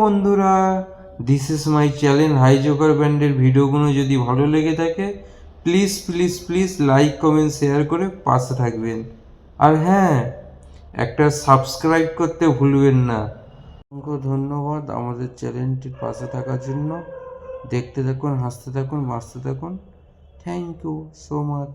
বন্ধুরা this is my channel hi joker ব্যান্ডের ভিডিওগুলো যদি ভালো লেগে থাকে please please please like comment share করে পাশে থাকবেন। আর হ্যাঁ একটা সাবস্ক্রাইব করতে ভুলবেন না। অসংখ্য ধন্যবাদ আমাদের চ্যানেলটির পাশে থাকার জন্য। দেখতে থাকুন, হাসতে থাকুন, বাঁচতে থাকুন। Thank you so much